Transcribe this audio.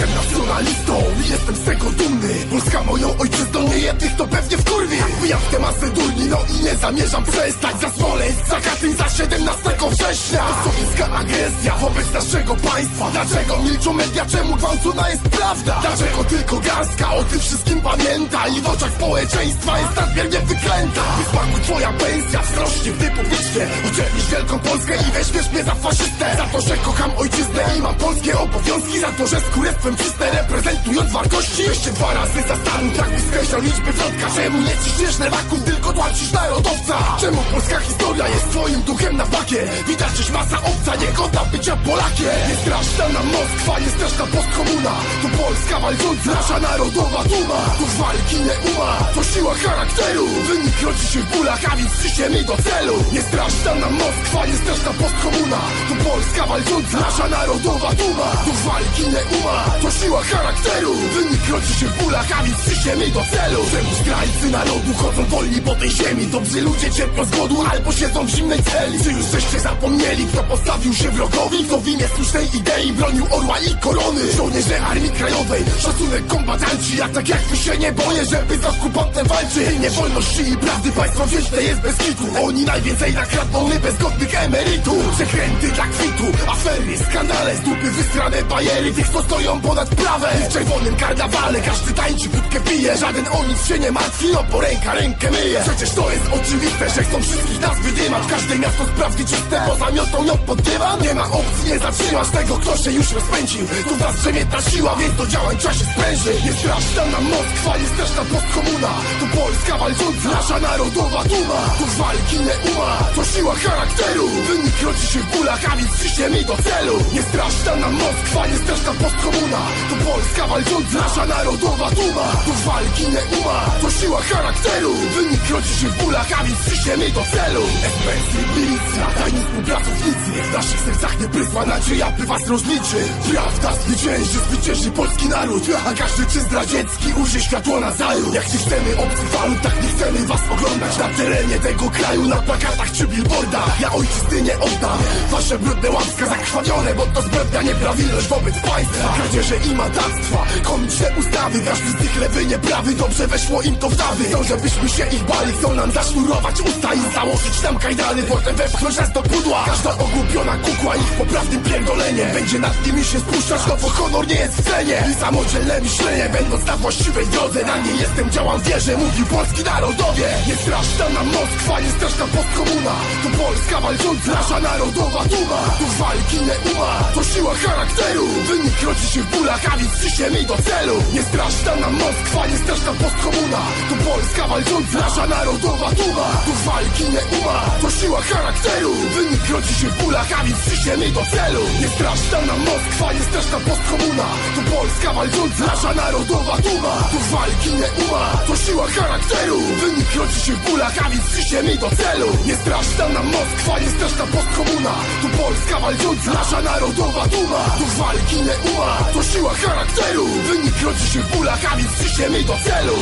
Jestem nacjonalistą jestem z tego dumny. Polska moją ojczyzną, nie jednych to pewnie w kurwie. Wbijam w te masy durni, no i nie zamierzam przestać Za Smoleńsk, za Katyń, za 17 września. To sowiecka agresja wobec naszego państwa. Dlaczego milczą media, czemu gwałcona jest prawda? Dlaczego tylko garstka o tym wszystkim pamięta? I w oczach społeczeństwa jest nadmiernie wyklęta. Wysmaku twoja pensja wzrośnie, gdy publicznie Uczernisz wielką Polskę i weźmiesz mnie za faszystę. Za to, że kocham ojczyznę i mam polskie obowiązki. Za to, że skórestwem czyste reprezentując wartości. Się dwa razy zastanów, jak byś skreślał liczby wrotka. Czemu nie ciśniesz nerwaków, tylko tłaczysz narodowca Czemu polska historia jest duchem na bakie Widać, żeś masa obca, nie godna bycia Polakiem. Nie straszna nam Moskwa, nie straszna postkomuna To Polska walcząca, nasza narodowa duma. To walki nie uma, to siła charakteru. Wynik rodzi się w bólach, a więc przysiemy do celu. Nie straszna nam Moskwa, nie straszna postkomuna To Polska walcząca, nasza narodowa duma. To walki nie uma, to siła charakteru. Wynik rodzi się w bólach, a więc przysiemy do celu. Czemu zdrajcy narodu chodzą wolni po tej ziemi. Dobrzy ludzie cierpią z głodu albo siedzą w zimnej celi Czy już żeście zapomnieli, kto postawił się wrogowi Kto w imię słusznej idei bronił orła i korony. Żołnierze Armii Krajowej, szacunek kombatanci. Ja tak jak wy się nie boję, żeby z okupantem walczyć Nie wolności i prawdy państwo wieźle jest bez kitu. Oni najwięcej nakradną my bezgodnych emerytów. Przekręty dla kwitu, afery, skandale. Z dupy wystrane bajery tych co stoją ponad prawem. W czerwonym karnawale każdy tańczy, wódkę pije Żaden o nic się nie martwi, no bo ręka rękę myje. Przecież to jest oczywiste, że chcą wszystkich nas wydymać. Każde miasto sprawdzi czyste, bo zamiotą ją pod dywan Nie ma opcji, nie zatrzymasz tego, kto się już rozpędził. Tu was drzemie ta siła, więc do działań trzeba się sprężyć. Nie straszna nam Moskwa, nie straszna postkomuna. To Polska walcząca, nasza narodowa duma. To walki nie uma, to siła charakteru. Wynik rodzi się w bólach, a więc ciśniemy do celu. Nie straszna nam Moskwa, nie straszna postkomuna. To Polska walcząca, nasza narodowa duma. To walki nie uma, to siła charakteru. Wynik rodzi się w bólach, a więc ciśniemy do celu. I milicja, tajni współpracownicy W naszych sercach nie prysła nadzieja, by was rozliczy. Prawda zwycięży, zwycięży polski naród. A każdy czyn zdradziecki ujrzy światło na zaju Jak nie chcemy obcych walut, tak nie chcemy was oglądać. Na tego kraju, na plakatach czy billboardach. Ja ojczyzny nie oddam, wasze brudne łapska zakrwawione Bo to zbrodnia, nieprawilność wobec państwa. Kradzieże i matactwa, komiczne ustawy Każdy z tych lewy nieprawy, dobrze weszło im to w dawy. Chcą, żebyśmy się ich bali, chcą nam zasznurować usta I założyć nam kajdany, potem wepchnąć nas do pudła. Każda ogłupiona kukła, ich poprawnym pierdolenie. Będzie nad nimi się spuszczać, no bo honor nie jest w cenie. I samodzielne myślenie, będąc na właściwej drodze Na nie jestem, działam, wierzę, mówił polski narodowie. Nie straszna nam Moskwa, nie straszna postkomuna. To Polska walcząca, nasza narodowa duma. To walki nie uma, to siła charakteru. Wynik rodzi się w bólach, a więc ciśniemy do celu. Nie straszna nam Moskwa, nie straszna postkomuna. To Polska walcząca, nasza narodowa duma. To walki nie uma, to siła charakteru. Wynik rodzi się w bólach, a więc ciśniemy do celu. Nie straszna nam Moskwa, nie straszna postkomuna. To Polska walcząca, nasza narodowa duma. To walki nie uma, siła charakteru. Wynik rodzi się w bólach, a więc ciśniemy do celu. Nie straszna nam Moskwa, nie straszna postkomuna. To Polska walcząca, nasza narodowa duma. To walki nie uma, to siła charakteru. Wynik rodzi się w bólach, a więc ciśniemy do celu